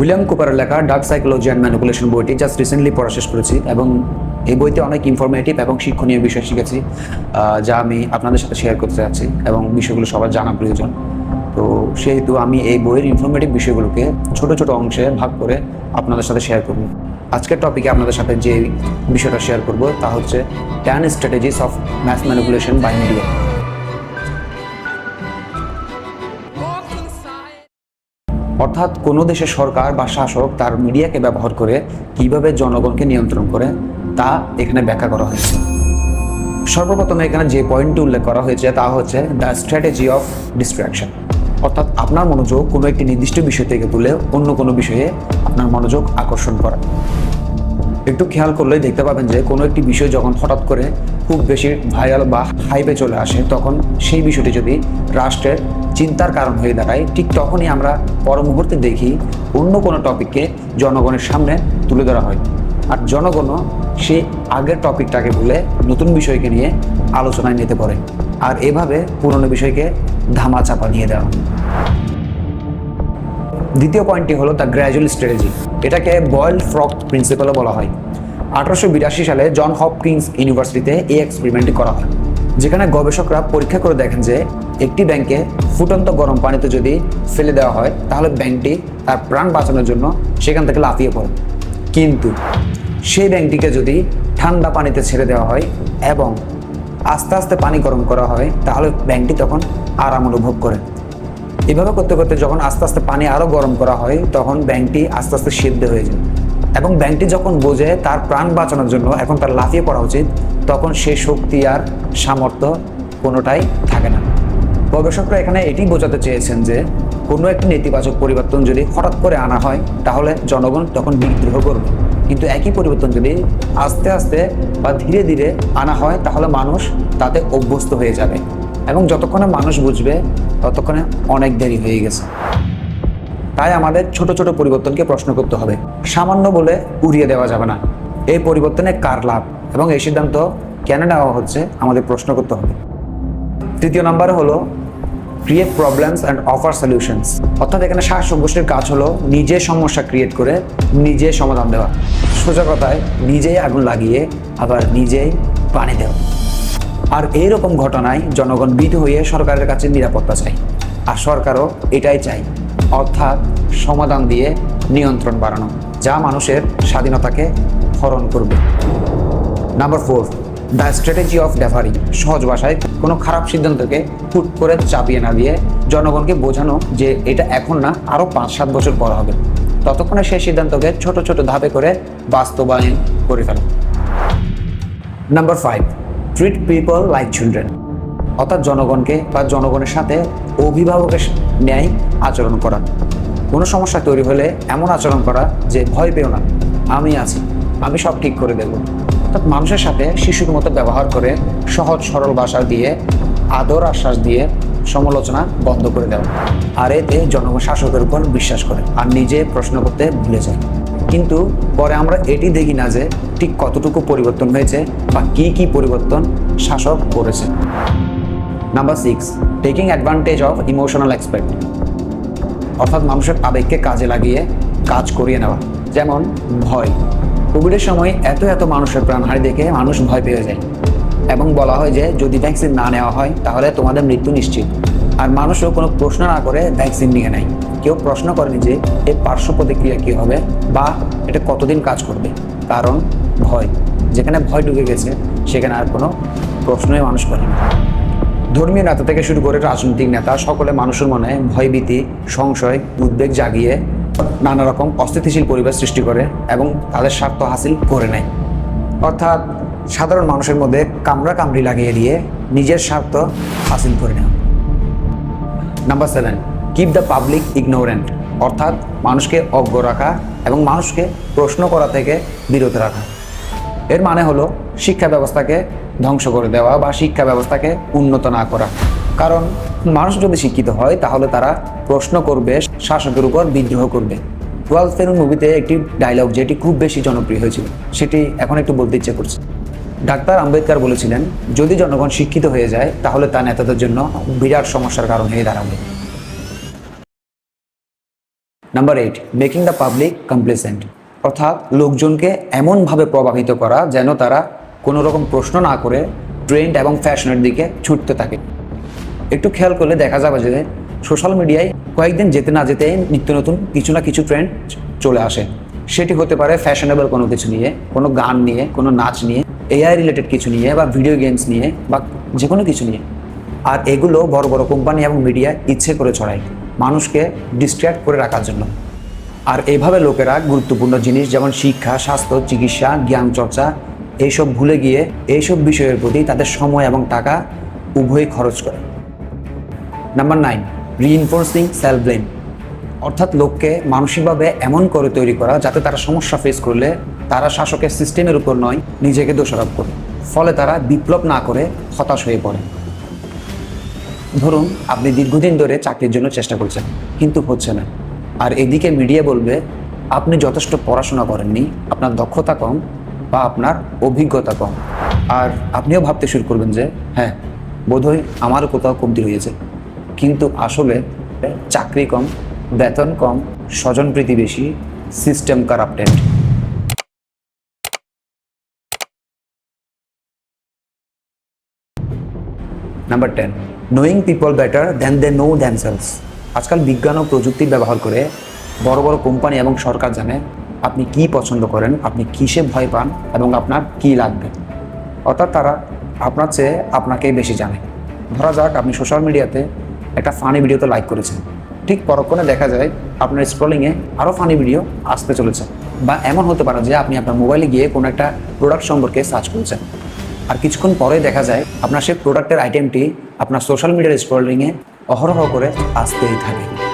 William কুপারের লেখা dark psychology and manipulation বইটি জাস্ট রিসেন্টলি পড়া শেষ করেছি এবং এই বইতে অনেক ইনফরমেটিভ এবং শিক্ষণীয় বিষয় শিখেছি যা আমি আপনাদের সাথে শেয়ার করতে যাচ্ছি এবং বিষয়গুলো সবার জানা প্রয়োজন। তো সেহেতু আমি এই বইয়ের ইনফরমেটিভ বিষয়গুলোকে ছোট ছোট অংশে ভাগ করে আপনাদের সাথে শেয়ার করব। আজকের টপিকে আপনাদের সাথে যে বিষয়টা শেয়ার করব তা হচ্ছে ten strategies of mass manipulation by media অর্থাৎ কোনো দেশের সরকার বা শাসক তার মিডিয়াকে ব্যবহার করে কীভাবে জনগণকে নিয়ন্ত্রণ করে তা এখানে ব্যাখ্যা করা হয়েছে। সর্বপ্রথম এখানে যে পয়েন্টটি উল্লেখ করা হয়েছে তা হচ্ছে দ্য স্ট্র্যাটেজি অফ ডিস্ট্রাকশন অর্থাৎ আপনার মনোযোগ কোনো একটি নির্দিষ্ট বিষয় থেকে তুলে অন্য কোনো বিষয়ে আপনার মনোযোগ আকর্ষণ করা। একটু খেয়াল করলেই দেখতে পাবেন যে কোনো একটি বিষয় যখন হঠাৎ করে খুব বেশি ভাইরাল বা হাইপে চলে আসে, তখন সেই বিষয়টি যদি রাষ্ট্রের চিন্তার কারণ হয়ে দাঁড়ায়, ঠিক তখনই আমরা পর মুহূর্তে দেখি অন্য কোনো টপিককে জনগণের সামনে তুলে ধরা হয়। আর জনগণও সেই আগের টপিকটাকে ভুলে নতুন বিষয়কে নিয়ে আলোচনায় নিতে পারে। আর এভাবে পুরনো বিষয়কে ধামা চাপা দিয়ে দেওয়া। দ্বিতীয় পয়েন্টটি হলো দ্য গ্র্যাজুয়াল স্ট্র্যাটেজি এটাকে বয়েল ফ্রক প্রিন্সিপালও বলা হয়। আঠারোশো বিরাশি সালে জন হপকিন্স ইউনিভার্সিটিতে এই এক্সপেরিমেন্টটি করা হয়। যেখানে গবেষকরা পরীক্ষা করে দেখেন যে একটি ব্যাংকে ফুটন্ত গরম পানিতে যদি ফেলে দেওয়া হয়, তাহলে ব্যাংকটি তার প্রাণ বাঁচানোর জন্য সেখান থেকে লাফিয়ে পড়ে। কিন্তু সেই ব্যাংকটিকে যদি ঠান্ডা পানিতে ছেড়ে দেওয়া হয় এবং আস্তে আস্তে পানি গরম করা হয়, তাহলে ব্যাংকটি তখন আরাম অনুভব করে। এভাবে করতে করতে যখন আস্তে আস্তে পানি আরও গরম করা হয়, তখন ব্যাংকটি আস্তে আস্তে সিদ্ধ হয়ে যায়। এবং ব্যাংকটি যখন বোঝে তার প্রাণ বাঁচানোর জন্য এখন তার লাফিয়ে পড়া উচিত, তখন সে শক্তি আর সামর্থ্য কোনোটাই থাকে না। গবেষকরা এখানে এটি বোঝাতে চেয়েছেন যে, কোনো একটি নেতিবাচক পরিবর্তন যদি হঠাৎ করে আনা হয়, তাহলে জনগণ তখন বিদ্রোহ করবে। কিন্তু একই পরিবর্তন যদি আস্তে আস্তে বা ধীরে ধীরে আনা হয়, তাহলে মানুষ তাতে অভ্যস্ত হয়ে যাবে। এবং যতক্ষণে মানুষ বুঝবে, ততক্ষণে অনেক দেরি হয়ে গেছে। তাই আমাদের ছোট ছোট পরিবর্তনকে প্রশ্ন করতে হবে। সামান্য বলে উড়িয়ে দেওয়া যাবে না। এই পরিবর্তনে কার লাভ? এবং এই সিদ্ধান্ত কেন নেওয়া হচ্ছে, আমাদের প্রশ্ন করতে হবে। তৃতীয় নাম্বার হলো create problems and offer solutions অর্থাৎ এখানে শাসক গোষ্ঠীর কাজ হলো নিজে সমস্যা ক্রিয়েট করে নিজে সমাধান দেওয়া। সোজা কথায়, নিজেই আগুন লাগিয়ে আবার নিজেই পানি দেওয়া। আর এইরকম ঘটনায় জনগণ বিধ হয়ে সরকারের কাছে নিরাপত্তা চায়। আর সরকারও এটাই চাই অর্থাৎ সমাধান দিয়ে নিয়ন্ত্রণ বাড়ানো, যা মানুষের স্বাধীনতাকে হরণ করবে। Number four the strategy of deferral সহজ ভাষায় কোনো খারাপ সিদ্ধান্তকে হুট করে চাপিয়ে না দিয়ে জনগণকে বোঝানো যে এটা এখন না, আরও পাঁচ সাত বছর পর হবে। ততক্ষণে সেই সিদ্ধান্তকে ছোট ছোট ধাপে করে বাস্তবায়ন করে ফেলো। Number five treat people like children অর্থাৎ জনগণকে বা জনগণের সাথে অভিভাবকের ন্যায় আচরণ করা। কোনো সমস্যা তৈরি হলে এমন আচরণ করা যে ভয় পেও না। আমি আছি, আমি সব ঠিক করে দেব। অর্থাৎ মানুষের সাথে শিশুর মতো ব্যবহার করে সহজ, সরল ভাষা দিয়ে, আদর আশ্বাস দিয়ে সমালোচনা বন্ধ করে দেওয়া। আর এতে জনগণ শাসকের উপর বিশ্বাস করে, আর নিজে প্রশ্ন করতে ভুলে যায়। কিন্তু পরে আমরা এটি দেখি না যে ঠিক কতটুকু পরিবর্তন হয়েছে বা কি কি পরিবর্তন শাসক করেছে। Number six taking advantage of emotional expect অর্থাৎ মানুষের আবেগকে কাজে লাগিয়ে কাজ করিয়ে নেওয়া, যেমন ভয়। কোভিডের সময় এত এত মানুষের প্রাণহানি দেখে মানুষ ভয় পেয়ে যায়। এবং বলা হয় যে যদি ভ্যাকসিন না নেওয়া হয়, তাহলে তোমাদের মৃত্যু নিশ্চিত। আর মানুষও কোনো প্রশ্ন না করে ভ্যাকসিন নিয়ে নেয়। কেউ প্রশ্ন করেনি যে এর পার্শ্ব প্রতিক্রিয়া কী হবে বা এটা কতদিন কাজ করবে। কারণ ভয়। যেখানে ভয় ঢুকে গেছে, সেখানে আর কোনো প্রশ্নই মানুষ করেনি। ধর্মীয় নেতা থেকে শুরু করে রাজনৈতিক নেতা, সকলে মানুষের মনে ভয়ভীতি সংশয়, উদ্বেগ জাগিয়ে নানা রকম অস্থিতিশীল পরিবেশ সৃষ্টি করে এবং তাদের স্বার্থ হাসিল করে নেয়। অর্থাৎ সাধারণ মানুষের মধ্যে কামড়া কামড়ি লাগিয়ে দিয়ে নিজের স্বার্থ হাসিল করে নেয় number seven. Keep the public ignorant অর্থাৎ মানুষকে অজ্ঞ রাখা এবং মানুষকে প্রশ্ন করা থেকে বিরত রাখা। এর মানে হলো শিক্ষা ব্যবস্থাকে ধ্বংস করে দেওয়া বা শিক্ষা ব্যবস্থাকে উন্নত না করা। কারণ মানুষ যদি শিক্ষিত হয়, তাহলে তারা প্রশ্ন করবে, শাসকের উপর বিদ্রোহ করবে। টুয়েলভ ফেল মুভিতে একটি ডায়লগ যেটি খুব বেশি জনপ্রিয় হয়েছিল, সেটি এখন একটু বলতে ইচ্ছে করছে। ডাক্তার আম্বেদকর বলেছিলেন, যদি জনগণ শিক্ষিত হয়ে যায়, তাহলে তা নেতাদের জন্য বিরাট সমস্যার কারণ হয়ে দাঁড়াবে। Number eight making the public complacent অর্থাৎ লোকজনকে এমনভাবে প্রভাবিত করা যেন তারা কোনো রকম প্রশ্ন না করে ট্রেন্ড এবং ফ্যাশনের দিকে ছুটতে থাকে। একটু খেয়াল করলে দেখা যাবে যে সোশ্যাল মিডিয়ায় কয়েকদিন যেতে না যেতে নিত্য নতুন কিছু না কিছু ট্রেন্ড চলে আসে। সেটি হতে পারে ফ্যাশনেবল কোনো কিছু নিয়ে, কোনো গান নিয়ে, কোনো নাচ নিয়ে এআই রিলেটেড কিছু নিয়ে বা ভিডিও গেমস নিয়ে বা যে কোনো কিছু নিয়ে। আর এগুলো বড় বড় কোম্পানি এবং মিডিয়া ইচ্ছে করে ছড়ায়। মানুষকে ডিস্ট্র্যাক্ট করে রাখার জন্য। আর এইভাবে লোকেরা গুরুত্বপূর্ণ জিনিস যেমন শিক্ষা, স্বাস্থ্য, চিকিৎসা, জ্ঞান চর্চা, এইসব ভুলে গিয়ে এইসব বিষয়ের প্রতি তাদের সময় এবং টাকা উভয়ই খরচ করে। Number nine reinforcing self blame অর্থাৎ লোককে মানসিকভাবে এমন করে তৈরি করা যাতে তারা সমস্যা ফেস করলে তারা শাসকের সিস্টেমের উপর নয়, নিজেকে দোষারোপ করে ফলে তারা বিপ্লব না করে হতাশ হয়ে পড়ে। ধরুন, আপনি দীর্ঘদিন ধরে চাকরির জন্য চেষ্টা করছেন, কিন্তু হচ্ছে না। আর এদিকে মিডিয়া বলবে, আপনি যথেষ্ট পড়াশোনা করেননি, আপনার দক্ষতা কম বা আপনার অভিজ্ঞতা কম। আর আপনিও ভাবতে শুরু করবেন যে হ্যাঁ বোধহয় আমারও কোথাও কমতি হয়েছে কিন্তু আসলে চাকরি কম, বেতন কম, স্বজনপ্রীতি বেশি system corrupted number ten knowing people better than they know themselves আজকাল বিজ্ঞান ও প্রযুক্তির ব্যবহার করে বড় বড় কোম্পানি এবং সরকার জানে আপনি কি পছন্দ করেন, আপনি কিসে ভয় পান এবং আপনার কি লাগবে। অর্থাৎ তারা আপনার চেয়ে আপনাকেই বেশি জানে। ধরা যাক আপনি সোশ্যাল মিডিয়াতে একটা ফানি ভিডিওতে লাইক করেছেন। ঠিক পরক্ষণে দেখা যায় আপনার স্ক্রলিংয়ে আরও ফানি ভিডিও আসতে চলেছে। বা এমন হতে পারে যে আপনি আপনার মোবাইলে গিয়ে কোনো একটা প্রোডাক্ট সম্পর্কে সার্চ করেছেন। আর কিছুক্ষণ পরে দেখা যায় আপনার সেই প্রোডাক্টের আইটেমটি আপনার সোশ্যাল মিডিয়ার স্ক্রলিংয়ে অহরহ করে আসতেই থাকে।